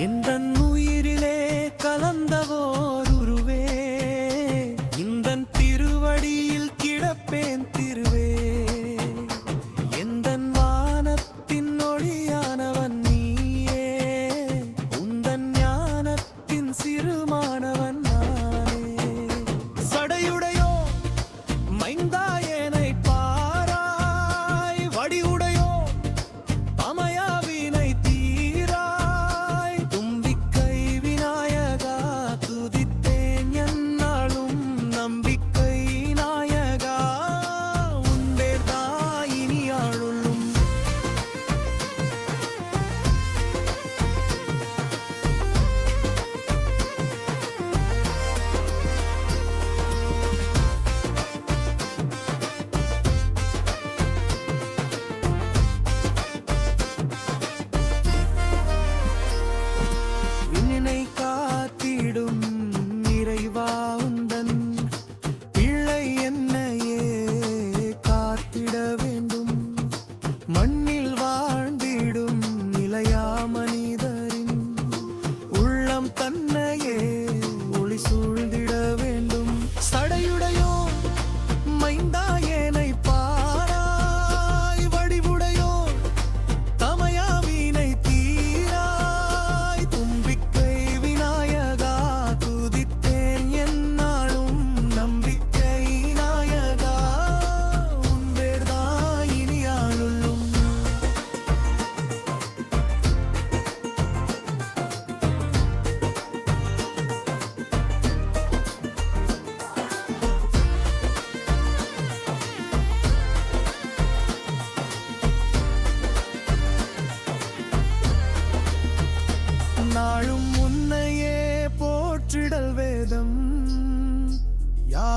简单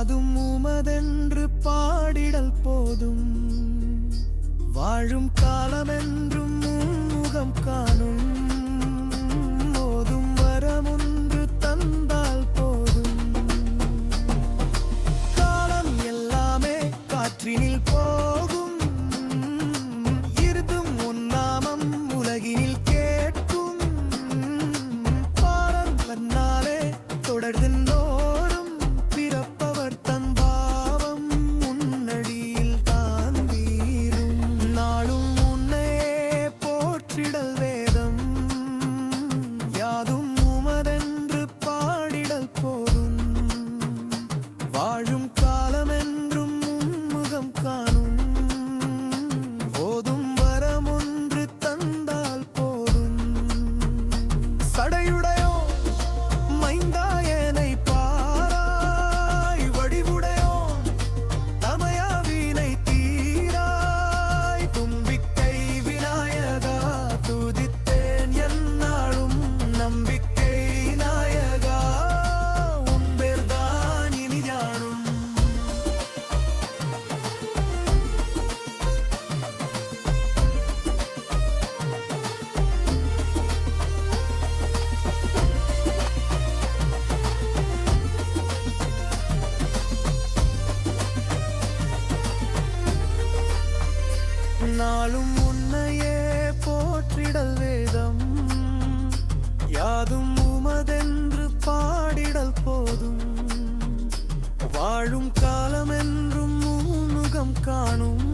காதும் உமதென்று பாடிடல் போதும். வாழும் காலமென்றும் முகம் காணும். நாளும் உன்னையே போற்றிடல் வேதம். யாதும் உமதென்று பாடிடல் போதும். வாழும் காலமென்றும் முகம் காணும்.